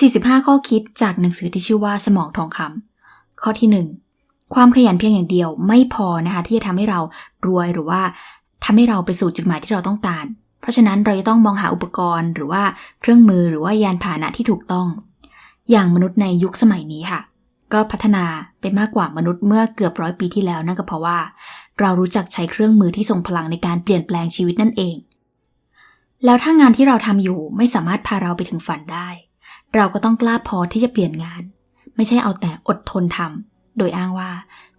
45 ข้อคิดจากหนังสือที่ชื่อว่าสมองทองคำข้อที่ 1 ความขยันเพียงอย่างเดียวไม่พอนะคะที่จะทำให้เรารวยหรือว่าทำให้เราไปสู่จุดหมายที่เราต้องการ เพราะฉะนั้นเราจะต้องมองหาอุปกรณ์ หรือว่าเครื่องมือหรือว่ายานพาหนะที่ถูกต้อง อย่างมนุษย์ในยุคสมัยนี้ค่ะ ก็พัฒนาไปมากกว่ามนุษย์เมื่อเกือบร้อยปีที่แล้วนั่นก็เพราะว่า เรารู้จักใช้เครื่องมือที่ทรงพลังในการเปลี่ยนแปลงชีวิตนั่นเอง แล้วถ้างานที่เราทำอยู่ไม่สามารถพาเราไปถึงฝันได้ เราก็ต้องกล้าพอที่จะเปลี่ยนงาน ไม่ใช่เอาแต่อดทนทำโดยอ้างว่า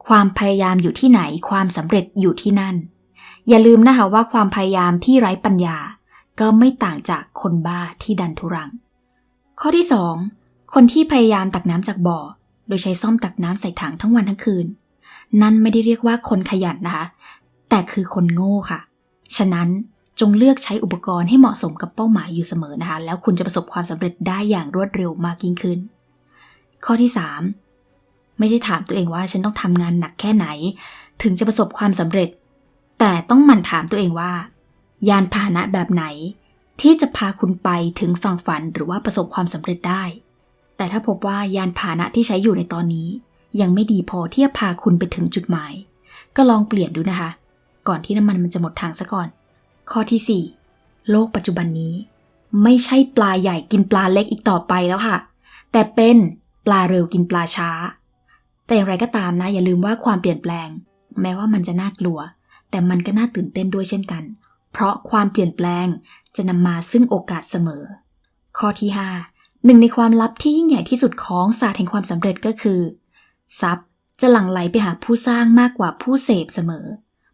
ความพยายามอยู่ที่ไหนความสำเร็จอยู่ที่นั่น อย่าลืมนะคะว่าความพยายามที่ไร้ปัญญา ก็ไม่ต่างจากคนบ้าที่ดันทุรัง ข้อที่ 2 คนที่พยายามตักน้ำจากบ่อ โดยใช้ซ่อมตักน้ำใส่ถังทั้งวันทั้งคืน นั่นไม่ได้เรียกว่าคนขยันนะคะแต่คือคนโง่ค่ะ ฉะนั้น จงเลือกใช้อุปกรณ์ให้เหมาะสมกับเป้าหมายอยู่เสมอนะคะ แล้วคุณจะประสบความสำเร็จได้อย่างรวดเร็วมากยิ่งขึ้น ข้อที่ 3 ไม่ใช่ถามตัวเองว่าฉันต้องทำงานหนักแค่ไหน ถึงจะประสบความสำเร็จ แต่ต้องหมั่นถามตัวเองว่า ยานพาหนะแบบไหน ที่จะพาคุณไปถึงฝั่งฝันหรือว่าประสบความสำเร็จได้ แต่ถ้าพบว่ายานพาหนะที่ใช้อยู่ในตอนนี้ ยังไม่ดีพอที่จะพาคุณไปถึงจุดหมาย ก็ลองเปลี่ยนดูนะคะ ก่อนที่น้ำมันมันจะหมดทางซะก่อน ข้อที่ 4 โลกปัจจุบันนี้ ไม่ใช่ปลาใหญ่กินปลาเล็กอีกต่อไปแล้วค่ะ แต่เป็นปลาเร็วกินปลาช้า แต่อย่างไรก็ตามนะ อย่าลืมว่าความเปลี่ยนแปลง แม้ว่ามันจะน่ากลัว แต่มันก็น่าตื่นเต้นด้วยเช่นกัน เพราะความเปลี่ยนแปลงจะนำมาซึ่งโอกาสเสมอ ข้อที่ 5 หนึ่งในความลับที่ยิ่งใหญ่ที่สุดของศาสตร์แห่งความสำเร็จก็คือทรัพย์จะหลั่งไหลไปหาผู้สร้างมากกว่าผู้เสพเสมอ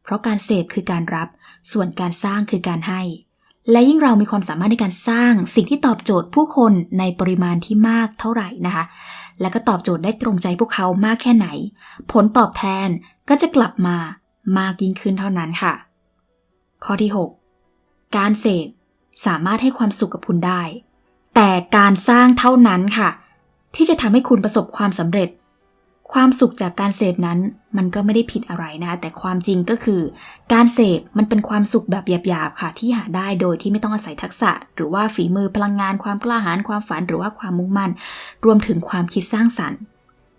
เพราะการเสพคือการรับ ส่วนการสร้างคือการให้ และยิ่งเรามีความสามารถในการสร้างสิ่งที่ตอบโจทย์ผู้คนในปริมาณที่มากเท่าไหร่นะคะ และก็ตอบโจทย์ได้ตรงใจพวกเขามากแค่ไหน ผลตอบแทนก็จะกลับมามากยิ่งขึ้นเท่านั้นค่ะ ข้อที่ 6 การเสพสามารถให้ความสุขกับคุณได้ แต่การสร้างเท่านั้นค่ะ ที่จะทำให้คุณประสบความสำเร็จ ความสุขจากการเสพนั้นมันก็ไม่ได้ผิดอะไรนะแต่ความจริงก็คือ การเสพมันเป็นความสุขแบบหยาบๆค่ะ ที่หาได้โดยที่ไม่ต้องอาศัยทักษะ หรือว่าฝีมือพลังงานความกล้าหาญความฝันหรือว่าความมุ่งมั่น รวมถึงความคิดสร้างสรรค์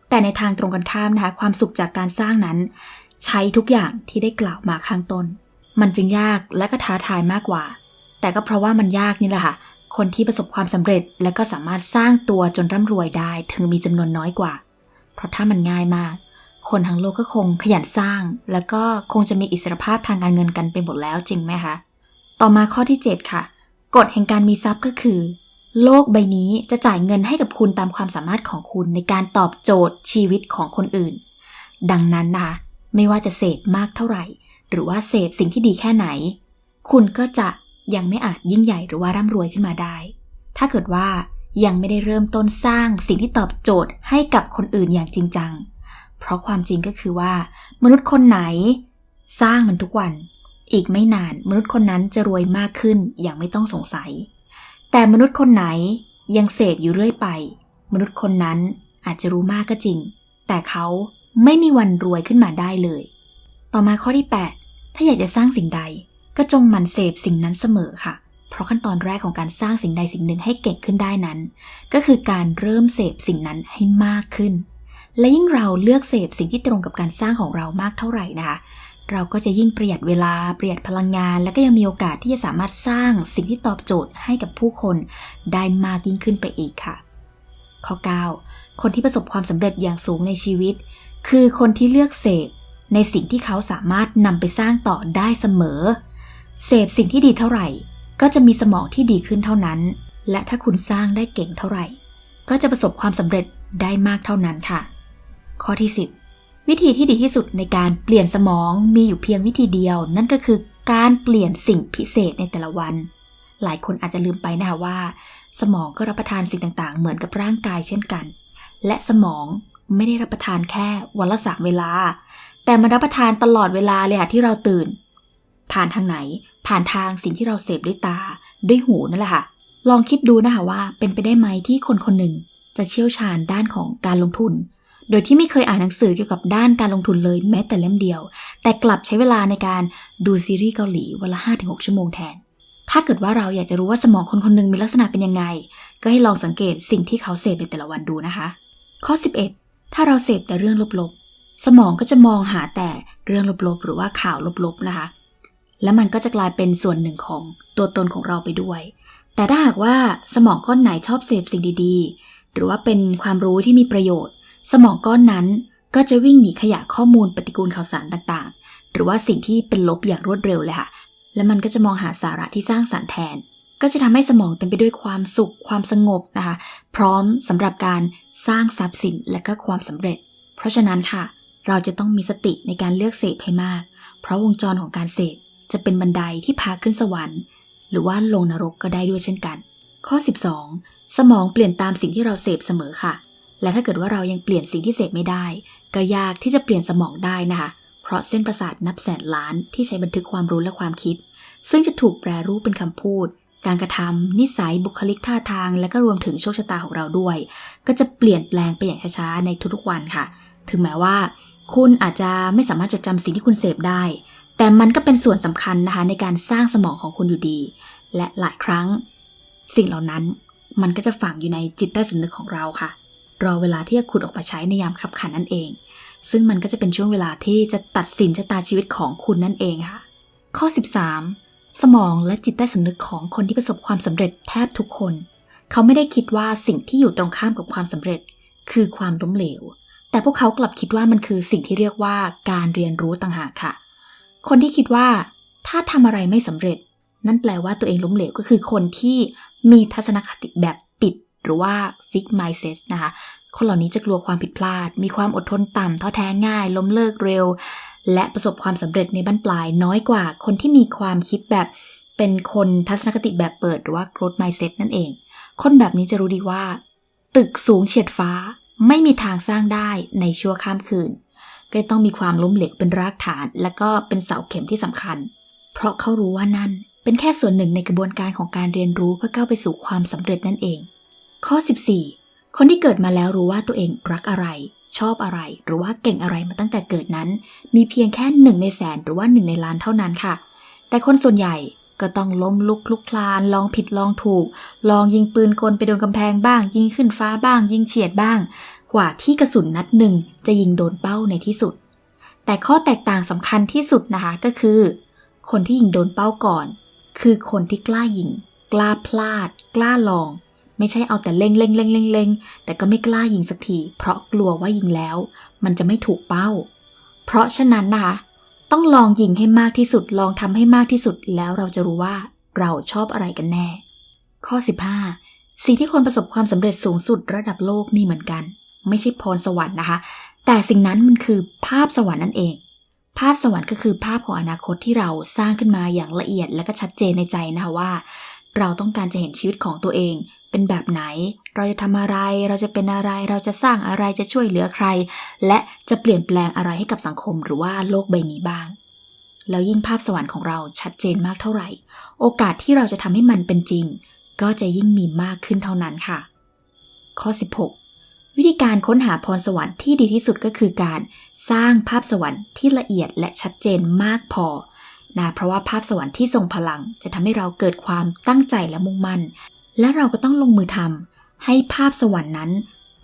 แต่ในทางตรงกันข้ามนะคะความสุขจากการสร้างนั้น ใช้ทุกอย่างที่ได้กล่าวมาข้างต้น มันจึงยากและก็ท้าทายมากกว่า แต่ก็เพราะว่ามันยากนี่แหละค่ะคนที่ประสบความสำเร็จและก็สามารถสร้างตัวจนร่ำรวยได้ ถึงมีจำนวนน้อยกว่า เพราะถ้ามันง่ายมาก คนทั้งโลกก็คงขยันสร้าง แล้วก็คงจะมีอิสรภาพทางการเงินกันไปหมดแล้วจริงไหมคะ ต่อมาข้อที่ 7 ค่ะ กฎแห่งการมีทรัพย์ก็คือ โลกใบนี้จะจ่ายเงินให้กับคุณตามความสามารถของคุณในการตอบโจทย์ชีวิตของคนอื่น ดังนั้นนะคะไม่ว่าจะเสพมากเท่าไหร่ หรือว่าเสพสิ่งที่ดีแค่ไหน คุณก็จะยังไม่อาจยิ่งใหญ่หรือว่าร่ำรวยขึ้นมาได้ ถ้าเกิดว่า ยังไม่ได้เริ่มต้นสร้างสิ่งที่ตอบโจทย์ให้กับคนอื่นอย่างจริงจัง เพราะความจริงก็คือว่า มนุษย์คนไหน สร้างมันทุกวัน อีกไม่นานมนุษย์คนนั้นจะรวยมากขึ้นอย่างไม่ต้องสงสัย แต่มนุษย์คนไหนยังเสพอยู่เรื่อยไป มนุษย์คนนั้นอาจจะรู้มากก็จริง แต่เขาไม่มีวันรวยขึ้นมาได้เลย ต่อมาข้อที่ 8 ถ้าอยากจะสร้างสิ่งใด ก็จงหมั่นเสพสิ่งนั้นเสมอค่ะเเพราะขั้นตอนแรกของการสร้างสิ่งใดสิ่งหนึ่งให้เก่งขึ้นได้นั้น ก็คือการเริ่มเสพสิ่งนั้นให้มากขึ้น และยิ่งเราเลือกเสพสิ่งที่ตรงกับการสร้างของเรามากเท่าไหร่นะคะเราก็จะยิ่งประหยัดเวลาประหยัดพลังงาน และก็ยังมีโอกาสที่จะสามารถสร้างสิ่งที่ตอบโจทย์ให้กับผู้คนได้มากยิ่งขึ้นไปอีกค่ะ ข้อ 9 คนที่ประสบความสำเร็จอย่างสูงในชีวิต คือคนที่เลือกเสพในสิ่งที่เขาสามารถนำไปสร้างต่อได้เสมอ เสพสิ่งที่ดีเท่าไหร่ ก็จะมีสมองที่ดีขึ้นเท่านั้น และถ้าคุณสร้างได้เก่งเท่าไหร่ ก็จะประสบความสำเร็จได้มากเท่านั้นค่ะ ข้อที่ 10 วิธีที่ดีที่สุดในการเปลี่ยนสมองมีอยู่เพียงวิธีเดียว นั่นก็คือการเปลี่ยนสิ่งพิเศษในแต่ละวัน หลายคนอาจจะลืมไปนะคะว่า สมองก็รับประทานสิ่งต่างๆ เหมือนกับร่างกายเช่นกัน และสมองไม่ได้รับประทานแค่วันละสามเวลา แต่มันรับประทานตลอดเวลาเลยค่ะที่เราตื่น ผ่านทางไหน ผ่านทางสิ่งที่เราเสพด้วยตา ด้วยหูนั่นแหละค่ะ ลองคิดดูนะคะว่าเป็นไปได้ไหมที่คนคนหนึ่งจะเชี่ยวชาญด้านของการลงทุน โดยที่ไม่เคยอ่านหนังสือเกี่ยวกับด้านการลงทุนเลยแม้แต่เล่มเดียว แต่กลับใช้เวลาในการดูซีรีส์เกาหลีวันละ5-6 ชั่วโมงแทน ถ้าเกิดว่าเราอยากจะรู้ว่าสมองคนคนหนึ่งมีลักษณะเป็นยังไง ก็ให้ลองสังเกตสิ่งที่เขาเสพในแต่ละวันดูนะคะ ข้อ 11 ถ้าเราเสพแต่เรื่องลบๆ สมองก็จะมองหาแต่เรื่องลบๆ หรือว่าข่าวลบๆนะคะ และมันก็จะกลายเป็นส่วนหนึ่งของตัวตนของเราไปด้วย แต่ถ้าหากว่าสมองก้อนไหนชอบเสพสิ่งดีๆ หรือว่าเป็นความรู้ที่มีประโยชน์ สมองก้อนนั้นก็จะวิ่งหนีขยะข้อมูลปฏิกูลข่าวสารต่างๆ หรือว่าสิ่งที่เป็นลบอย่างรวดเร็วเลยค่ะ และมันก็จะมองหาสาระที่สร้างสารรค์แทน ก็จะทำให้สมองเต็มไปด้วยความสุข ความสงบนะคะ พร้อมสำหรับการสร้างทรัพย์สินและก็ความสำเร็จ เพราะฉะนั้นค่ะ เราจะต้องมีสติในการเลือกเสพให้มาก เพราะวงจรของการเสพ จะเป็นบันไดที่พาขึ้นสวรรค์ หรือว่าลงนรกก็ได้ด้วยเช่นกัน ข้อ 12 สมองเปลี่ยนตามสิ่งที่เราเสพเสมอค่ะ และถ้าเกิดว่าเรายังเปลี่ยนสิ่งที่เสพไม่ได้ ก็ยากที่จะเปลี่ยนสมองได้นะคะ เพราะเส้นประสาทนับแสนล้านที่ใช้บันทึกความรู้และความคิด ซึ่งจะถูกแปรรูปเป็นคำพูด การกระทำนิสัยบุคลิกท่าทาง และก็รวมถึงโชคชะตาของเราด้วย ก็จะเปลี่ยนแปลงไปอย่างช้าๆในทุกๆวันค่ะ ถึงแม้ว่า คุณอาจจะไม่สามารถจดจำสิ่งที่คุณเสพได้ แต่มันก็เป็นส่วนสำคัญนะคะในการสร้างสมองของคุณอยู่ดี และหลายครั้ง สิ่งเหล่านั้นมันก็จะฝังอยู่ในจิตใต้สำนึกของเราค่ะ รอเวลาที่จะขุดออกมาใช้ในยามขับขันนั่นเอง ซึ่งมันก็จะเป็นช่วงเวลาที่จะตัดสินชะตาชีวิตของคุณนั่นเองค่ะ ข้อ 13 สมองและจิตใต้สำนึกของคนที่ประสบความสำเร็จแทบทุกคน เขาไม่ได้คิดว่าสิ่งที่อยู่ตรงข้ามกับความสำเร็จ คือความล้มเหลว แต่พวกเขากลับคิดว่ามันคือสิ่งที่เรียกว่าการเรียนรู้ต่างหากค่ะ คนที่คิดว่า ถ้าทำอะไรไม่สำเร็จ นั่นแปลว่าตัวเองล้มเหลวก็คือคนที่มีทัศนคติแบบปิดหรือว่า fix mindset นะคะ คนเหล่านี้จะกลัวความผิดพลาด มีความอดทนต่ำท้อแท้ง่าย ล้มเลิกเร็ว และประสบความสำเร็จในบั้นปลายน้อยกว่า คนที่มีความคิดแบบเป็นคนทัศนคติแบบเปิดหรือว่า growth mindset นั่นเอง คนแบบนี้จะรู้ดีว่า ตึกสูงเฉียดฟ้าไม่มีทางสร้างได้ในชั่วข้ามคืน ก็ต้องมีความล้มเหลวเป็นรากฐาน และก็เป็นเสาเข็มที่สำคัญ เพราะเขารู้ว่านั่นเป็นแค่ส่วนหนึ่งในกระบวนการของการเรียนรู้เพื่อก้าวไปสู่ความสำเร็จนั่นเอง ข้อ 14 คนที่เกิดมาแล้วรู้ว่าตัวเองรักอะไร ชอบอะไร หรือว่าเก่งอะไรมาตั้งแต่เกิดนั้น มีเพียงแค่หนึ่งในแสนหรือว่าหนึ่งในล้านเท่านั้นค่ะ แต่คนส่วนใหญ่ก็ต้องล้มลุกคลุกคลาน ลองผิดลองถูก ลองยิงปืนกลไปโดนกำแพงบ้าง ยิงขึ้นฟ้าบ้าง ยิงเฉียดบ้าง กว่าที่กระสุนนัดหนึ่งจะยิงโดนเป้าในที่สุด แต่ข้อแตกต่างสำคัญที่สุดนะคะก็คือ คนที่ยิงโดนเป้าก่อน คือคนที่กล้ายิง กล้าพลาด กล้าลอง ไม่ใช่เอาแต่เล็งเล็งเล็งเล็งเล็งแต่ก็ไม่กล้ายิงสักที เพราะกลัวว่ายิงแล้ว มันจะไม่ถูกเป้า เพราะฉะนั้นนะคะต้องลองยิงให้มากที่สุด ลองทำให้มากที่สุด แล้วเราจะรู้ว่าเราชอบอะไรกันแน่ ข้อ 15 สิ่งที่คนประสบความสำเร็จสูงสุดระดับโลกมีเหมือนกัน ไม่ใช่พรสวรรค์นะคะ แต่สิ่งนั้นมันคือภาพสวรรค์นั่นเอง ภาพสวรรค์ก็คือภาพของอนาคตที่เราสร้างขึ้นมาอย่างละเอียดและก็ชัดเจนในใจนะคะว่า เราต้องการจะเห็นชีวิตของตัวเอง เป็นแบบไหน เราจะทำอะไร เราจะเป็นอะไร เราจะสร้างอะไรจะช่วยเหลือใคร และจะเปลี่ยนแปลงอะไรให้กับสังคมหรือว่าโลกใบนี้บ้างแล้วยิ่งภาพสวรรค์ของเราชัดเจนมากเท่าไหร่ โอกาสที่เราจะทำให้มันเป็นจริง ก็จะยิ่งมีมากขึ้นเท่านั้นค่ะ ข้อ 16 วิธีการค้นหาพรสวรรค์ที่ดีที่สุดก็คือการสร้างภาพสวรรค์ที่ละเอียดและชัดเจนมากพอนะเพราะว่าภาพสวรรค์ที่ทรงพลัง จะทำให้เราเกิดความตั้งใจและมุ่งมั่น และเราก็ต้องลงมือทำให้ภาพสวรรค์นั้น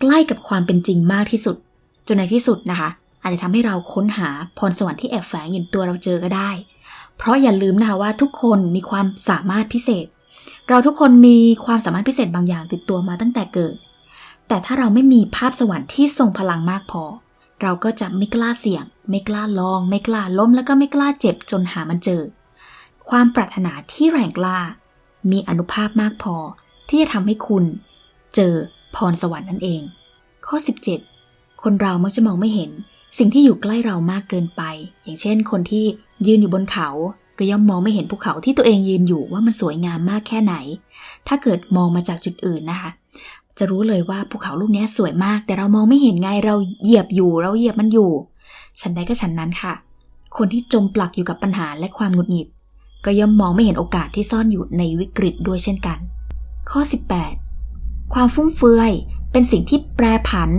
ใกล้กับความเป็นจริงมากที่สุด จนในที่สุดนะคะ อาจจะทำให้เราค้นหาพรสวรรค์ที่แอบแฝงอยู่ในตัวเราเจอก็ได้ เพราะอย่าลืมนะคะว่าทุกคนมีความสามารถพิเศษ เราทุกคนมีความสามารถพิเศษบางอย่างติดตัวมาตั้งแต่เกิด แต่ถ้าเราไม่มีภาพสวรรค์ที่ทรงพลังมากพอ เราก็จะไม่กล้าเสี่ยง ไม่กล้าลอง ไม่กล้าล้มแล้วก็ไม่กล้าเจ็บจนหามันเจอ ความปรารถนาที่แรงกล้า มีอนุภาพมากพอ ที่จะทำให้คุณ เจอพรสวรรค์นั่นเอง ข้อ 17 คนเรามักจะมองไม่เห็น สิ่งที่อยู่ใกล้เรามากเกินไป อย่างเช่น คนที่ยืนอยู่บนเขาก็ย่อมมองไม่เห็นภูเขาที่ตัวเองยืนอยู่ว่ามันสวยงามมากแค่ไหน ถ้าเกิดมองมาจากจุดอื่นนะคะ จะรู้เลยว่าภูเขาลูกนี้สวยมาก แต่เรามองไม่เห็นไงเราเหยียบอยู่เราเหยียบมันอยู่ ฉันได้ก็ฉันนั้นค่ะ คนที่จมปลักอยู่กับปัญหาและความหงุดหงิด ก็ย่อมมองไม่เห็นโอกาสที่ซ่อนอยู่ในวิกฤตด้วยเช่นกัน ข้อ 18 ความฟุ่มเฟือยเป็นสิ่งที่แปรผัน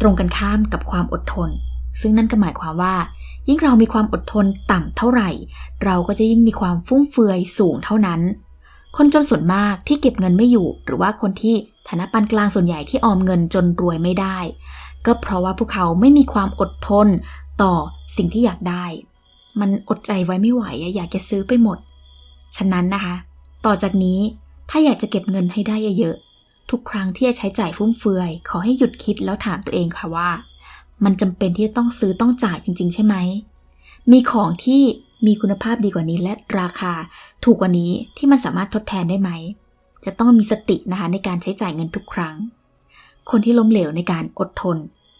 ตรงกันข้ามกับความอดทน ซึ่งนั่นก็หมายความว่า ยิ่งเรามีความอดทนต่ำเท่าไหร่ เราก็จะยิ่งมีความฟุ่มเฟือยสูงเท่านั้น คนจนส่วนมากที่เก็บเงินไม่อยู่ หรือว่าคนที่ ฐานะปานกลางส่วนใหญ่ที่ออมเงินจนรวยไม่ได้ ก็เพราะว่าพวกเขาไม่มีความอดทนต่อสิ่งที่อยากได้ มันอดใจไว้ไม่ไหวอะอยากจะซื้อไปหมด ฉะนั้นนะคะ ต่อจากนี้ถ้าอยากจะเก็บเงินให้ได้เยอะๆทุกครั้งที่จะใช้จ่ายฟุ่มเฟือย ขอให้หยุดคิดแล้วถามตัวเองค่ะว่า มันจำเป็นที่จะต้องซื้อต้องจ่ายจริง ๆ ใช่ไหมมีของที่มีคุณภาพดีกว่านี้และราคา ถูกกว่านี้ที่มันสามารถทดแทนได้ไหม จะต้องมีสตินะคะในการใช้จ่ายเงินทุกครั้ง คนที่ล้มเหลวในการอดทน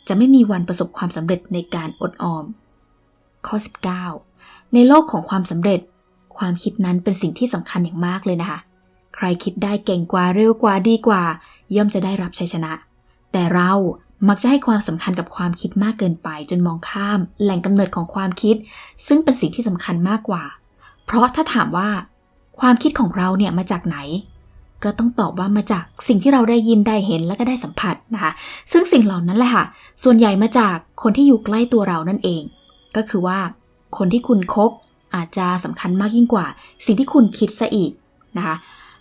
จะไม่มีวันประสบความสำเร็จในการอดออม ข้อ 19 ในโลกของความสำเร็จ ความคิดนั้นเป็นสิ่งที่สำคัญอย่างมากเลยนะคะ ใครคิดได้เก่งกว่าเร็วกว่าดีกว่า ย่อมจะได้รับชัยชนะ แต่เรามักจะให้ความสำคัญกับความคิดมากเกินไป จนมองข้าม แหล่งกำเนิดของความคิด ซึ่งเป็นสิ่งที่สำคัญมากกว่า เพราะถ้าถามว่า ความคิดของเราเนี่ยมาจากไหน ก็ต้องตอบว่ามาจากสิ่งที่เราได้ยินได้เห็นและก็ได้สัมผัสนะคะ ซึ่งสิ่งเหล่านั้นแหละค่ะ ส่วนใหญ่มาจากคนที่อยู่ใกล้ตัวเรานั่นเอง ก็คือว่า คนที่คุณคบอาจจะสำคัญมากยิ่งกว่า สิ่งที่คุณคิดซะอีกนะคะ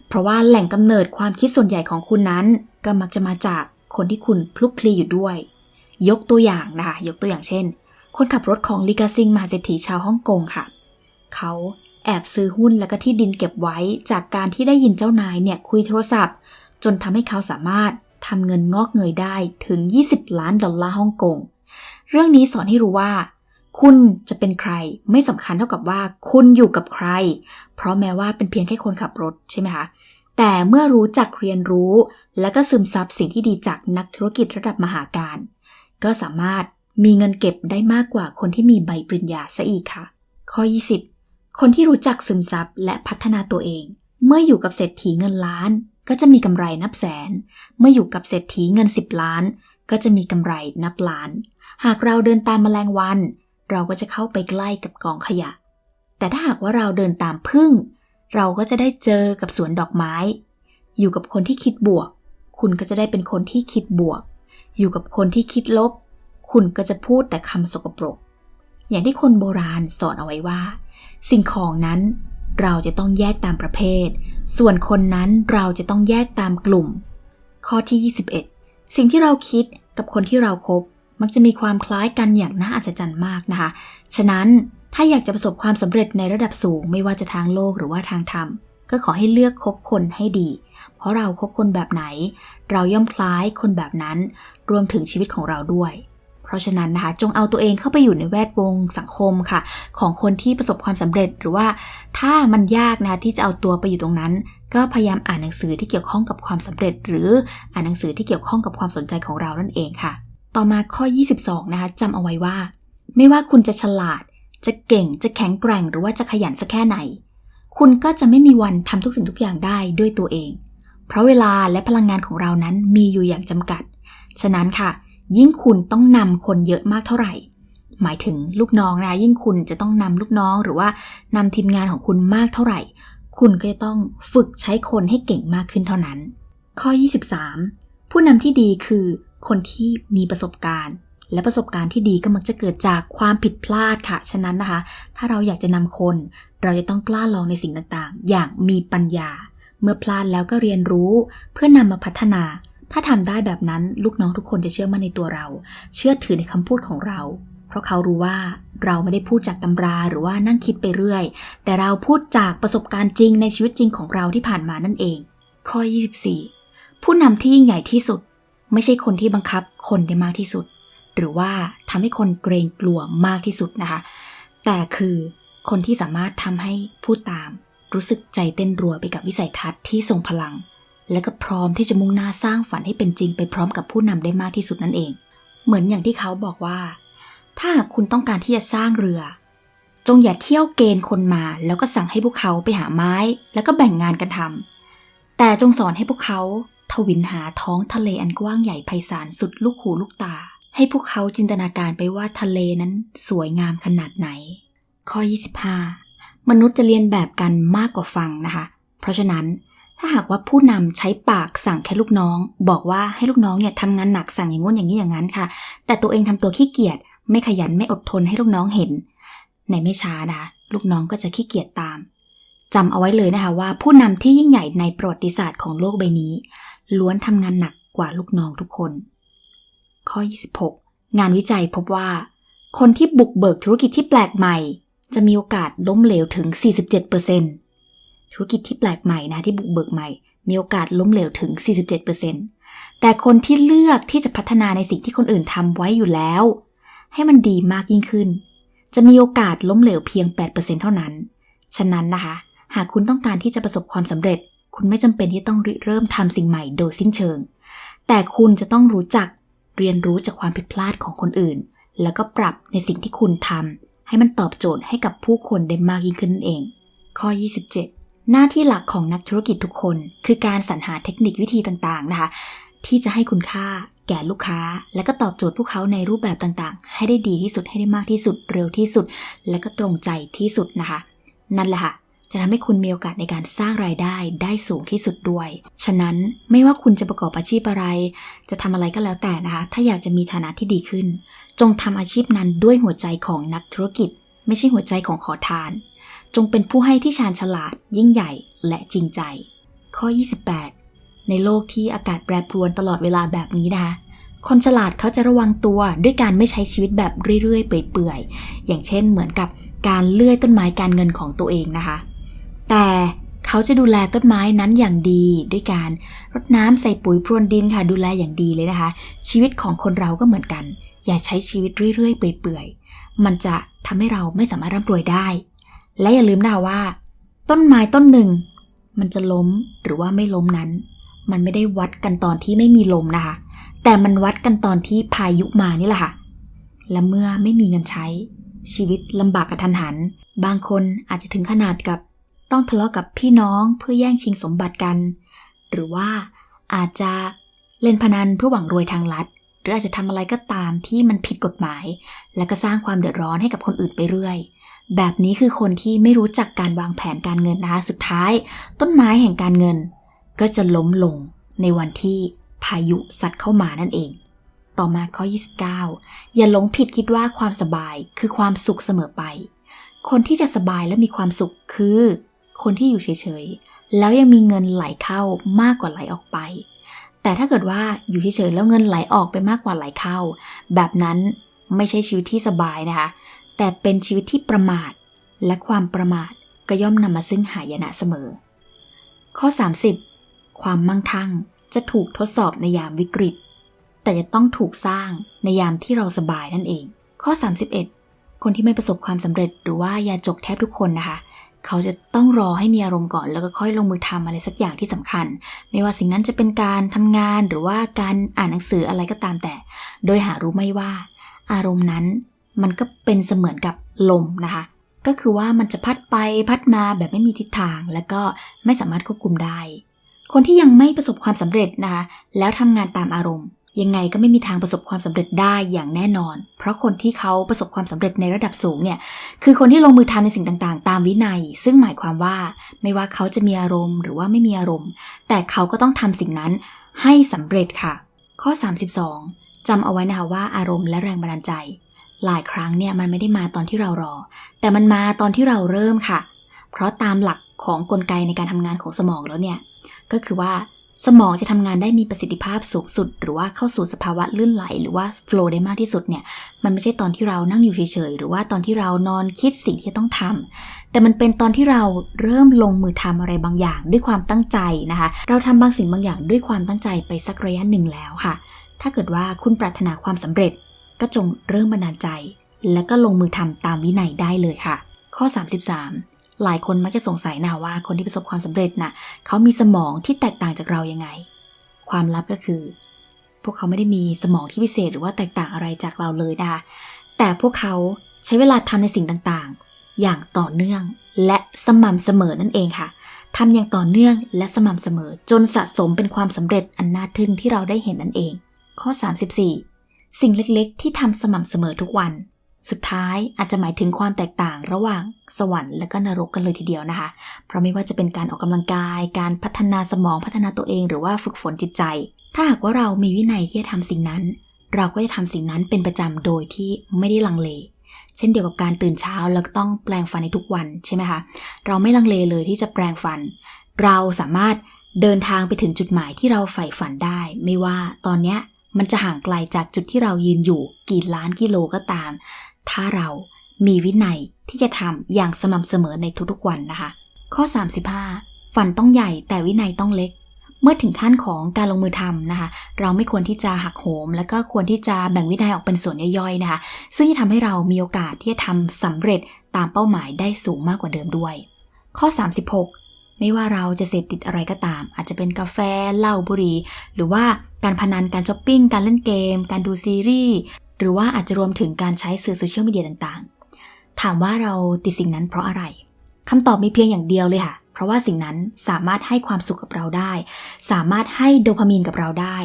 เพราะว่าแหล่งกำเนิดความคิดส่วนใหญ่ของคุณนั้น ก็มักจะมาจากคนที่คุณคลุกคลีอยู่ด้วย ยกตัวอย่างนะคะ ยกตัวอย่างเช่น คนขับรถของลิกาซิงมาเศรษฐีชาวฮ่องกงค่ะ เขา แอบซื้อหุ้นแล้วก็ที่ดินเก็บไว้ จากการที่ได้ยินเจ้านายเนี่ยคุยโทรศัพท์ จนทำให้เขาสามารถทำเงินงอกเงยได้ถึง 20 ล้านดอลลาร์ฮ่องกง เรื่องนี้สอนให้รู้ว่า คุณจะเป็นใครไม่สำคัญเท่ากับว่าคุณอยู่กับใคร เพราะแม้ว่าเป็นเพียงแค่คนขับรถใช่ไหมคะ แต่เมื่อรู้จักเรียนรู้ และก็ซึมซับสิ่งที่ดีจากนักธุรกิจระดับมหาการ ก็สามารถมีเงินเก็บได้มากกว่าคนที่มีใบปริญญาซะอีกค่ะ ข้อ 20 คนที่รู้จักซึมซับและพัฒนาตัวเอง เมื่ออยู่กับเศรษฐีเงินล้าน ก็จะมีกำไรนับแสน เมื่ออยู่กับเศรษฐีเงิน 10 ล้าน ก็จะมีกำไรนับล้าน หากเราเดินตามแมลงวัน เราก็จะเข้าไปใกล้กับกองขยะ แต่ถ้าหากว่าเราเดินตามพึ่ง เราก็จะได้เจอกับสวนดอกไม้ อยู่กับคนที่คิดบวก คุณก็จะได้เป็นคนที่คิดบวก อยู่กับคนที่คิดลบ คุณก็จะพูดแต่คำสกปรก อย่างที่คนโบราณสอนเอาไว้ว่า สิ่งของนั้นเราจะต้องแยกตามประเภท ส่วนคนนั้นเราจะต้องแยกตามกลุ่ม ข้อที่ 21 สิ่งที่เราคิดกับคนที่เราครบมักจะมีความคล้ายกันอย่างน่าอัศจรรย์มากนะคะ ฉะนั้นถ้าอยากจะประสบความสำเร็จในระดับสูงไม่ว่าจะทางโลกหรือว่าทางธรรม ก็ขอให้เลือกคบคนให้ดี เพราะเราครบคนแบบไหน เราย่อมคล้ายคนแบบนั้น รวมถึงชีวิตของเราด้วย เพราะฉะนั้นนะคะจงเอาตัวเองเข้าไปอยู่ในแวดวงสังคมค่ะ ของคนที่ประสบความสำเร็จหรือว่าถ้ามันยากนะคะที่จะเอาตัวไปอยู่ตรงนั้น ก็พยายามอ่านหนังสือที่เกี่ยวข้องกับความสำเร็จ หรืออ่านหนังสือที่เกี่ยวข้องกับความสนใจของเรานั่นเองค่ะ ต่อมาข้อ 22 นะคะจำเอาไว้ว่า ไม่ว่าคุณจะฉลาด จะเก่งจะแข็งแกร่ง หรือว่าจะขยันสักแค่ไหน คุณก็จะไม่มีวันทำทุกสิ่งทุกอย่างได้ด้วยตัวเอง เพราะเวลาและพลังงานของเรานั้นมีอยู่อย่างจำกัด ฉะนั้นค่ะ ยิ่งคุณต้องนำคนเยอะมากเท่าไหร่ หมายถึงลูกน้องนะยิ่งคุณจะต้องนำลูกน้องหรือว่านำทีมงานของคุณมากเท่าไหร่ คุณก็จะต้องฝึกใช้คนให้เก่งมากขึ้นเท่านั้น ข้อ 23 ผู้นำที่ดีคือคนที่มีประสบการณ์ และประสบการณ์ที่ดีก็มักจะเกิดจากความผิดพลาดค่ะ ฉะนั้นนะคะ ถ้าเราอยากจะนำคน เราจะต้องกล้าลองในสิ่งต่างๆ อย่างมีปัญญา เมื่อพลาดแล้วก็เรียนรู้ เพื่อนำมาพัฒนา ถ้าทำได้แบบนั้นลูกน้องทุกคนจะเชื่อมั่นในตัวเรา เชื่อถือในคำพูดของเรา เพราะเขารู้ว่าเราไม่ได้พูดจากตำราหรือว่านั่งคิดไปเรื่อย แต่เราพูดจากประสบการณ์จริงในชีวิตจริงของเราที่ผ่านมานั่นเอง ข้อ 24 ผู้นำที่ยิ่งใหญ่ที่สุด ไม่ใช่คนที่บังคับคนได้มากที่สุด หรือว่าทำให้คนเกรงกลัวมากที่สุดนะคะ แต่คือคนที่สามารถทำให้ผู้ตาม รู้สึกใจเต้นรัวไปกับวิสัยทัศน์ที่ทรงพลัง และก็พร้อมที่จะมุ่งหน้าสร้างฝันให้เป็นจริงไปพร้อมกับผู้นำได้มากที่สุดนั่นเอง เหมือนอย่างที่เขาบอกว่า ถ้าคุณต้องการที่จะสร้างเรือ จงอย่าเที่ยวเกณฑ์คนมา แล้วก็สั่งให้พวกเขาไปหาไม้ แล้วก็แบ่งงานกันทำแต่จงสอนให้พวกเขาทวินหาท้องทะเลอันกว้างใหญ่ไพศาลสุดลูกหูลูกตา ให้พวกเขาจินตนาการไปว่าทะเลนั้นสวยงามขนาดไหน ข้อ 25 มนุษย์จะเรียนแบบกันมากกว่าฟังนะคะ เพราะฉะนั้น ถ้าหากว่าผู้นำใช้ปากสั่งแค่ลูกน้อง บอกว่าให้ลูกน้องเนี่ยทำงานหนักสั่งอย่างงู้นอย่างนี้อย่างนั้นค่ะ แต่ตัวเองทำตัวขี้เกียจไม่ขยันไม่อดทนให้ลูกน้องเห็น ในไม่ช้านะคะลูกน้องก็จะขี้เกียจตามจำเอาไว้เลยนะคะว่าผู้นำที่ยิ่งใหญ่ในประวัติศาสตร์ของโลกใบนี้ ล้วนทำงานหนักกว่าลูกน้องทุกคน ข้อ 26 งานวิจัยพบว่า คนที่บุกเบิกธุรกิจที่แปลกใหม่ จะมีโอกาสล้มเหลวถึง 47% ธุรกิจที่แปลกใหม่นะที่บุกเบิกใหม่ มีโอกาสล้มเหลวถึง 47%แต่คนที่เลือกที่จะพัฒนาในสิ่งที่คนอื่นทำไว้อยู่แล้ว ให้มันดีมากยิ่งขึ้น จะมีโอกาสล้มเหลวเพียง 8%เท่านั้น ฉะนั้นนะคะ หากคุณต้องการที่จะประสบความสำเร็จ คุณไม่จำเป็นที่ต้องริเริ่มทำสิ่งใหม่โดยสิ้นเชิง แต่คุณจะต้องรู้จักเรียนรู้จากความผิดพลาดของคนอื่น แล้วก็ปรับในสิ่งที่คุณทำให้มันตอบโจทย์ให้กับผู้คนได้มากยิ่งขึ้นนั่นเอง ข้อ 27 หน้าที่หลักของนักธุรกิจทุกคน คือการสรรหาเทคนิควิธีต่างๆนะคะ ที่จะให้คุณค่าแก่ลูกค้า และก็ตอบโจทย์พวกเขาในรูปแบบต่างๆ ให้ได้ดีที่สุดให้ได้มากที่สุดเร็วที่สุด และก็ตรงใจที่สุดนะคะ นั่นแหละค่ะจะทำให้คุณมีโอกาสในการสร้างรายได้ได้สูงที่สุดด้วย ฉะนั้นไม่ว่าคุณจะประกอบอาชีพอะไร จะทำอะไรก็แล้วแต่นะคะ ถ้าอยากจะมีฐานะที่ดีขึ้น จงทำอาชีพนั้นด้วยหัวใจของนักธุรกิจ ไม่ใช่หัวใจของขอทาน จงเป็นผู้ให้ที่ชาญฉลาด ยิ่งใหญ่และจริงใจ ข้อ 28 ในโลกที่อากาศแปรปรวนตลอดเวลาแบบนี้นะคะคนฉลาดเขาจะระวังตัวด้วยการไม่ใช้ชีวิตแบบเรื่อยๆ เปื่อยๆ อย่างเช่นเหมือนกับการเลื่อยต้นไม้การเงินของตัวเองนะคะ แต่เขาจะดูแลต้นไม้นั้นอย่างดี ด้วยการรดน้ำใส่ปุ๋ยพรวนดินค่ะดูแลอย่างดีเลยนะคะ ชีวิตของคนเราก็เหมือนกัน อย่าใช้ชีวิตเรื่อยๆ เปื่อยๆ มันจะทำให้เราไม่สามารถร่ำรวยได้ และอย่าลืมนะว่า ต้นไม้ต้นหนึ่ง มันจะล้มหรือว่าไม่ล้มนั้น มันไม่ได้วัดกันตอนที่ไม่มีลมนะคะ แต่มันวัดกันตอนที่พายุมานี่แหละค่ะ และเมื่อไม่มีเงินใช้ ชีวิตลำบากกระทันหัน บางคนอาจจะถึงขนาดกับต้องทะเลาะกับพี่น้องเพื่อแย่งชิงสมบัติกัน หรือว่าอาจจะเล่นพนันเพื่อหวังรวยทางลัด หรืออาจจะทำอะไรก็ตามที่มันผิดกฎหมาย และก็สร้างความเดือดร้อนให้กับคนอื่นไปเรื่อย แบบนี้คือคนที่ไม่รู้จักการวางแผนการเงินนะคะ สุดท้าย ต้นไม้แห่งการเงิน ก็จะล้มลงในวันที่พายุซัดเข้ามานั่นเอง ต่อมาข้อ 29 อย่าหลงผิดคิดว่าความสบายคือความสุขเสมอไป คนที่จะสบายและมีความสุขคือ คนที่อยู่เฉยๆ แล้วยังมีเงินไหลเข้ามากกว่าไหลออกไป แต่ถ้าเกิดว่าอยู่เฉยๆแล้วเงินไหลออกไปมากกว่าไหลเข้า แบบนั้นไม่ใช่ชีวิตที่สบายนะคะ แต่เป็นชีวิตที่ประมาท และความประมาทก็ย่อมนำมาซึ่งหายนะเสมอ ข้อ 30 ความมั่งคั่งจะถูกทดสอบในยามวิกฤต แต่จะต้องถูกสร้างในยามที่เราสบายนั่นเอง ข้อ 31 คนที่ไม่ประสบความสำเร็จหรือว่ายาจกแทบทุกคนนะคะ เขาจะต้องรอให้มีอารมณ์ก่อนแล้วก็ค่อยลงมือทำอะไรสักอย่างที่สำคัญ ไม่ว่าสิ่งนั้นจะเป็นการทำงานหรือว่าการอ่านหนังสืออะไรก็ตามแต่ โดยหารู้ไม่ว่า อารมณ์นั้น มันก็เป็นเสมือนกับลมนะคะ ก็คือว่ามันจะพัดไปพัดมาแบบไม่มีทิศทาง และก็ไม่สามารถควบคุมได้ คนที่ยังไม่ประสบความสำเร็จนะคะ แล้วทำงานตามอารมณ์ ยังไงก็ไม่มีทางประสบความสำเร็จได้อย่างแน่นอน เพราะคนที่เขาประสบความสำเร็จในระดับสูงเนี่ย คือคนที่ลงมือทำในสิ่งต่างๆ ตามวินัย ซึ่งหมายความว่าไม่ว่าเขาจะมีอารมณ์ หรือว่าไม่มีอารมณ์ แต่เขาก็ต้องทำสิ่งนั้นให้สำเร็จค่ะ ข้อ 32จำเอาไว้นะคะว่าอารมณ์และแรงบันดาลใจ หลายครั้งเนี่ยมันไม่ได้มาตอนที่เรารอ แต่มันมาตอนที่เราเริ่มค่ะ เพราะตามหลักของกลไกในการทำงานของสมองแล้วเนี่ย ก็คือว่าสมองจะทำงานได้มีประสิทธิภาพสูงสุด หรือว่าเข้าสู่สภาวะลื่นไหล หรือว่าโฟล์ได้มากที่สุดเนี่ย มันไม่ใช่ตอนที่เรานั่งอยู่เฉยๆ หรือว่าตอนที่เรานอนคิดสิ่งที่ต้องทำแต่มันเป็นตอนที่เราเริ่มลงมือทำอะไรบางอย่าง ด้วยความตั้งใจนะคะ เราทำบางสิ่งบางอย่างด้วยความตั้งใจไปสักระยะหนึ่งแล้วค่ะ ถ้าเกิดว่าคุณปรารถนาความสำเร็จ ก็จงเริ่มบันดาลใจ แล้วก็ลงมือทำตามวินัยได้เลยค่ะ ข้อ 33 หลายคนมักจะสงสัยนะว่าคนที่ประสบความสำเร็จนะ่ะเขามีสมองที่แตกต่างจากเรายังไง ความลับก็คือ พวกเขาไม่ได้มีสมองที่พิเศษหรือว่าแตกต่างอะไรจากเราเลยนะคะแต่พวกเขาใช้เวลาทำในสิ่งต่างๆ อย่างต่อเนื่องและสม่ำเสมอนั่นเองค่ะทำอย่างต่อเนื่องและสม่ำเสมอจนสะสมเป็นความสำเร็จอันน่าทึ่งที่เราได้เห็นนั่นเอง ข้อ 34 สิ่งเล็กๆ ที่ทำสม่ำเสมอทุกวัน สุดท้ายอาจจะหมายถึงความแตกต่างระหว่างสวรรค์และก็นรกกันเลยทีเดียวนะคะ เพราะไม่ว่าจะเป็นการออกกำลังกาย การพัฒนาสมองพัฒนาตัวเอง หรือว่าฝึกฝนจิตใจ ถ้าหากว่าเรามีวินัยที่จะทำสิ่งนั้น เราก็จะทำสิ่งนั้นเป็นประจำโดยที่ไม่ได้ลังเลเช่นเดียวกับการตื่นเช้าแล้วก็ต้องแปลงฟันในทุกวันใช่ไหมคะ เราไม่ลังเลเลยที่จะแปลงฟัน เราสามารถเดินทางไปถึงจุดหมายที่เราใฝ่ฝันได้ ไม่ว่าตอนเนี้ย มันจะห่างไกลจากจุดที่เรายืนอยู่กี่ล้านกิโลก็ตาม ถ้าเรามีวินัยที่จะทำอย่างสม่ำเสมอในทุกๆวันนะคะ ข้อ 35 ฝันต้องใหญ่แต่วินัยต้องเล็ก เมื่อถึงขั้นของการลงมือทำนะคะ เราไม่ควรที่จะหักโหม แล้วก็ควรที่จะแบ่งวินัยออกเป็นส่วนย่อยๆนะคะ ซึ่งจะทำให้เรามีโอกาสที่จะทำสำเร็จตามเป้าหมายได้สูงมากกว่าเดิมด้วย ข้อ 36ไม่ว่าเราจะเสพติดอะไรก็ตาม อาจจะเป็นกาแฟเหล้าบุหรี่หรือว่า การพนันการช้อปปิ้งการเล่นเกม การดูซีรีส์หรือว่าอาจจะรวมถึงการใช้สื่อโซเชียลมีเดียต่างๆ ถามว่าเราติดสิ่งนั้นเพราะอะไรคำตอบมีเพียงอย่างเดียวเลยค่ะ เพราะว่าสิ่งนั้นสามารถให้ความสุขกับเราได้ สามารถให้โดพามีนกับเราได้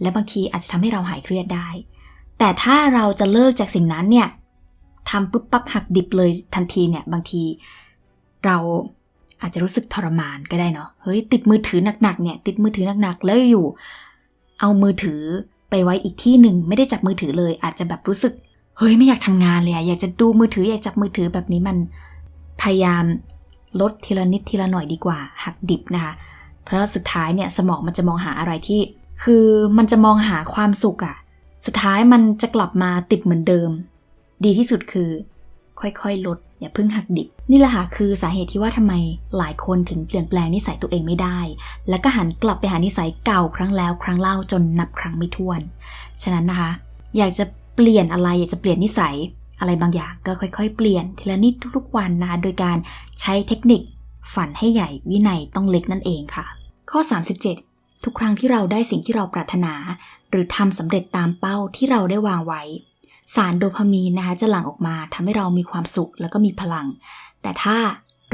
และบางทีอาจจะทำให้เราหายเครียดได้ แต่ถ้าเราจะเลิกจากสิ่งนั้นเนี่ยทำปุ๊บปั๊บหักดิบเลยทันทีเนี่ยบางทีเราอาจจะรู้สึกทรมานก็ได้เนาะ เฮ้ยติดมือถือหนักๆเนี่ยติดมือถือหนักๆแล้วอยู่ เอามือถือไปไว้อีกที่หนึ่งไม่ได้จับมือถือเลย อาจจะแบบรู้สึก เฮ้ยไม่อยากทำงานเลยอะอยากจะดูมือถืออยากจับมือถือแบบนี้มัน พยายามลดทีละนิดทีละหน่อยดีกว่า หักดิบนะคะเพราะสุดท้ายเนี่ยสมองมันจะมองหาอะไรที่ คือมันจะมองหาความสุขอะสุดท้ายมันจะกลับมาติดเหมือนเดิม ดีที่สุดคือ ค่อยๆ ลด อย่าเพิ่งหักดิบ นี่แหละค่ะคือสาเหตุที่ว่าทำไมหลายคนถึงเปลี่ยนแปลงนิสัยตัวเองไม่ได้ แล้วก็หันกลับไปหานิสัยเก่าครั้งแล้วครั้งเล่าจนนับครั้งไม่ถ้วน ฉะนั้นนะคะ อยากจะเปลี่ยนอะไรอยากจะเปลี่ยนนิสัยอะไรบางอย่างก็ค่อยๆ เปลี่ยนทีละนิดทุกๆวันนะคะโดยการใช้เทคนิค ฝันให้ใหญ่วินัยต้องเล็กนั่นเองค่ะ ข้อ 37 ทุกครั้งที่เราได้สิ่งที่เราปรารถนา หรือทำสำเร็จตามเป้าที่เราได้วางไว้ สารโดพามีนนะคะจะหลั่งออกมาทำให้เรามีความสุขแล้วก็มีพลัง แต่ถ้า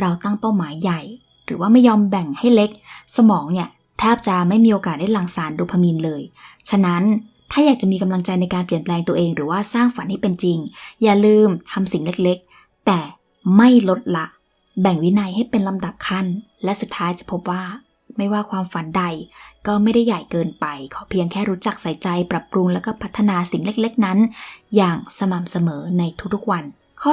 เราตั้งเป้าหมายใหญ่ หรือว่าไม่ยอมแบ่งให้เล็ก สมองเนี่ยแทบจะไม่มีโอกาสได้หลั่งสารโดพามีนเลย ฉะนั้นถ้าอยากจะมีกำลังใจในการเปลี่ยนแปลงตัวเอง หรือว่าสร้างฝันให้เป็นจริง อย่าลืมทำสิ่งเล็กๆ แต่ไม่ลดละ แบ่งวินัยให้เป็นลำดับขั้น และสุดท้ายจะพบว่า ไม่ว่าความฝันใด ก็ไม่ได้ใหญ่เกินไป ขอเพียงแค่รู้จักใส่ใจปรับปรุงแล้วก็พัฒนาสิ่งเล็กๆนั้น อย่างสม่ำเสมอในทุกๆวัน ข้อ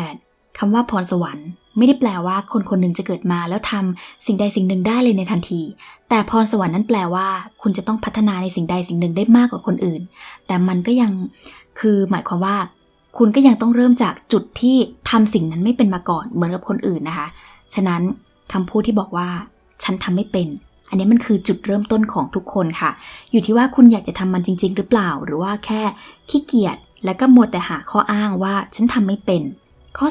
38คำว่าพรสวรรค์ ไม่ได้แปลว่าคนคนหนึ่งจะเกิดมาแล้วทำสิ่งใดสิ่งหนึ่งได้เลยในทันที แต่พรสวรรค์นั้นแปลว่า คุณจะต้องพัฒนาในสิ่งใดสิ่งหนึ่งได้มากกว่าคนอื่น แต่มันก็ยังคือหมายความว่า คุณก็ยังต้องเริ่มจากจุดที่ทำสิ่งนั้นไม่เป็นมาก่อนเหมือนกับคนอื่นนะคะ ฉะนั้นคำพูดที่บอกว่า ฉันทำไม่เป็น อันนี้มันคือจุดเริ่มต้นของทุกคนค่ะ อยู่ที่ว่าคุณอยากจะทำมันจริง ๆ หรือเปล่า หรือว่าแค่ขี้เกียจแล้วก็หมดแต่หาข้ออ้างว่าฉันทำไม่เป็น ข้อ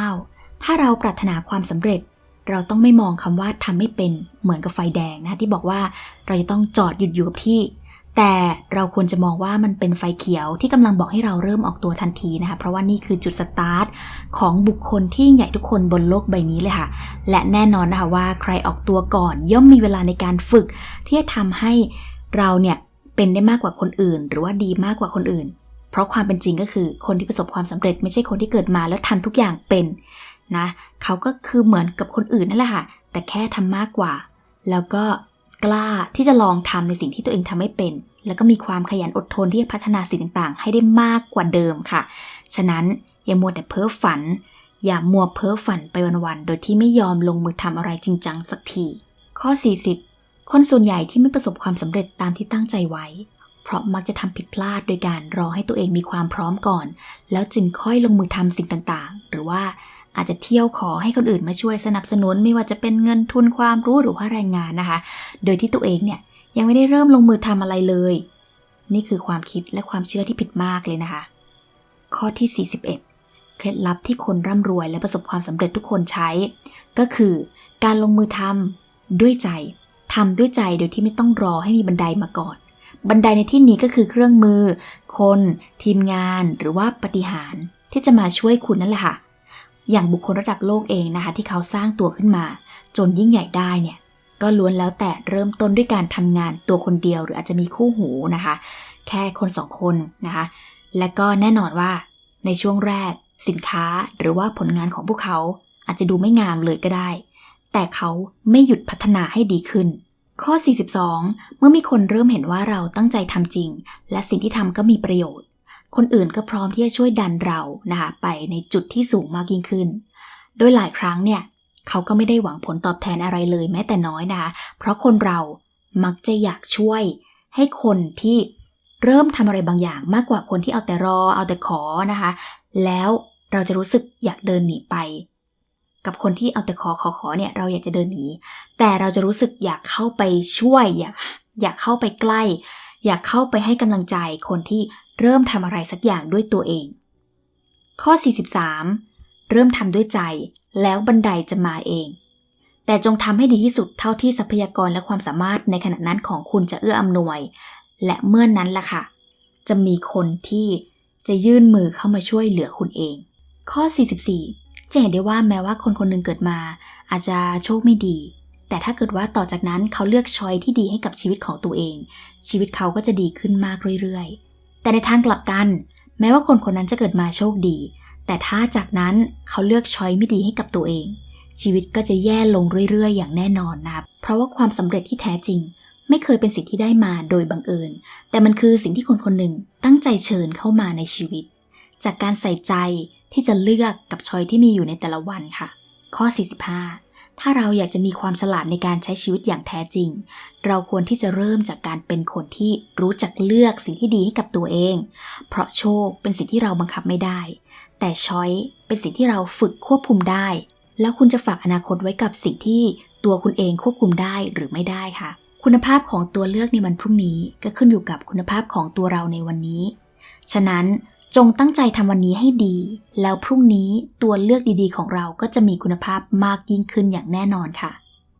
39 ถ้าเราปรารถนาความสำเร็จ เราต้องไม่มองคำว่าทำไม่เป็นเหมือนกับไฟแดงนะที่บอกว่าเราจะต้องจอดหยุดอยู่กับที่ แต่เราควรจะมองว่ามันเป็นไฟเขียวที่กำลังบอกให้เราเริ่มออกตัวทันทีนะคะเพราะว่านี่คือจุดสตาร์ทของบุคคลที่ใหญ่ทุกคนบนโลกใบนี้เลยค่ะ และแน่นอนนะคะว่าใครออกตัวก่อนย่อมมีเวลาในการฝึก ที่จะทำให้เราเนี่ยเป็นได้มากกว่าคนอื่น หรือว่าดีมากกว่าคนอื่น เพราะความเป็นจริงก็คือคนที่ประสบความสำเร็จไม่ใช่คนที่เกิดมาแล้วทำทุกอย่างเป็นนะเขาก็คือเหมือนกับคนอื่นนั่นแหละค่ะแต่แค่ทำมากกว่า แล้วก็ กล้าที่จะลองทำในสิ่งที่ตัวเองทำไม่เป็น แล้วก็มีความขยันอดทนที่จะพัฒนาสิ่งต่างๆ ให้ได้มากกว่าเดิมค่ะ ฉะนั้นอย่ามัวแต่เพ้อฝัน อย่ามัวเพ้อฝันไปวันๆ โดยที่ไม่ยอมลงมือทำอะไรจริงจังสักที ข้อ 40 คนส่วนใหญ่ที่ไม่ประสบความสำเร็จตามที่ตั้งใจไว้ เพราะมักจะทำผิดพลาดโดยการรอให้ตัวเองมีความพร้อมก่อน แล้วจึงค่อยลงมือทำสิ่งต่างๆ หรือว่า อาจจะเที่ยวขอให้คนอื่นมาช่วยสนับสนุน ไม่ว่าจะเป็นเงินทุนความรู้หรือว่าแรงงานนะคะ โดยที่ตัวเองเนี่ยยังไม่ได้เริ่มลงมือทำอะไรเลย นี่คือความคิดและความเชื่อที่ผิดมากเลยนะคะ ข้อที่ 41 เคล็ดลับที่คนร่ำรวยและประสบความสำเร็จทุกคนใช้ ก็คือการลงมือทำด้วยใจทำด้วยใจโดยที่ไม่ต้องรอให้มีบันไดมาก่อน บันไดในที่นี้ก็คือเครื่องมือ คน ทีมงาน หรือว่าปฏิหารที่จะมาช่วยคุณนั่นแหละค่ะ อย่างบุคคลระดับโลกเองนะคะ ที่เขาสร้างตัวขึ้นมา จนยิ่งใหญ่ได้เนี่ย ก็ล้วนแล้วแต่เริ่มต้นด้วยการทำงานตัวคนเดียว หรืออาจจะมีคู่หูนะคะ แค่คนสองคนนะคะ และก็แน่นอนว่าในช่วงแรก สินค้าหรือว่าผลงานของพวกเขา อาจจะดูไม่งามเลยก็ได้ แต่เขาไม่หยุดพัฒนาให้ดีขึ้น ข้อ 42 เมื่อมีคนเริ่มเห็นว่าเราตั้งใจทำจริง และสิ่งที่ทำก็มีประโยชน์ คนอื่นก็พร้อมที่จะช่วยดันเรานะคะไปในจุดที่สูงมากยิ่งขึ้น โดยหลายครั้งเนี่ยเขาก็ไม่ได้หวังผลตอบแทนอะไรเลยแม้แต่น้อยนะคะเพราะคนเรามักจะอยากช่วยให้คนที่เริ่มทำอะไรบางอย่างมากกว่าคนที่เอาแต่รอเอาแต่ขอนะคะ แล้วเราจะรู้สึกอยากเดินหนีไป กับคนที่เอาแต่ขอขอขอเนี่ยเราอยากจะเดินหนีแต่เราจะรู้สึกอยากเข้าไปช่วยอยากอยากเข้าไปใกล้ อยากเข้าไปให้กำลังใจคนที่ เริ่มทำอะไรสักอย่างด้วยตัวเอง ข้อ 43 เริ่มทำด้วยใจแล้วบันไดจะมาเอง แต่จงทำให้ดีที่สุดเท่าที่ทรัพยากรและความสามารถในขณะนั้นของคุณจะเอื้ออำนวย และเมื่อนนั้นล่ะค่ะ จะมีคนที่จะยื่นมือเข้ามาช่วยเหลือคุณเอง ข้อ 44 จะเห็นได้ว่าแม้ว่าคนคนหนึ่งเกิดมา อาจจะโชคไม่ดี แต่ถ้าเกิดว่าต่อจากนั้นเขาเลือกช้อยที่ดีให้กับชีวิตของตัวเอง ชีวิตเขาก็จะดีขึ้นมากเรื่อยๆ แต่ในทางกลับกัน แม้ว่าคนคนนั้นจะเกิดมาโชคดี แต่ถ้าจากนั้นเขาเลือกช้อยไม่ดีให้กับตัวเอง ชีวิตก็จะแย่ลงเรื่อยๆ อย่างแน่นอนนะเพราะว่าความสำเร็จที่แท้จริง ไม่เคยเป็นสิ่งที่ได้มาโดยบังเอิญ แต่มันคือสิ่งที่คนคนหนึ่งตั้งใจเชิญเข้ามาในชีวิต จากการใส่ใจที่จะเลือกกับชอยที่มีอยู่ในแต่ละวันค่ะ ข้อ 45 ถ้าเราอยากจะมีความฉลาดในการใช้ชีวิตอย่างแท้จริง เราควรที่จะเริ่มจากการเป็นคนที่รู้จักเลือกสิ่งที่ดีให้กับตัวเอง เพราะโชคเป็นสิ่งที่เราบังคับไม่ได้ แต่ช้อยเป็นสิ่งที่เราฝึกควบคุมได้ แล้วคุณจะฝากอนาคตไว้กับสิ่งที่ตัวคุณเองควบคุมได้หรือไม่ได้ค่ะ คุณภาพของตัวเลือกในวันพรุ่งนี้ก็ขึ้นอยู่กับคุณภาพของตัวเราในวันนี้ ฉะนั้น จงตั้งใจทำวันนี้ให้ดี แล้วพรุ่งนี้ตัวเลือกดีๆ ของเราก็จะมีคุณภาพมากยิ่งขึ้นอย่างแน่นอนค่ะ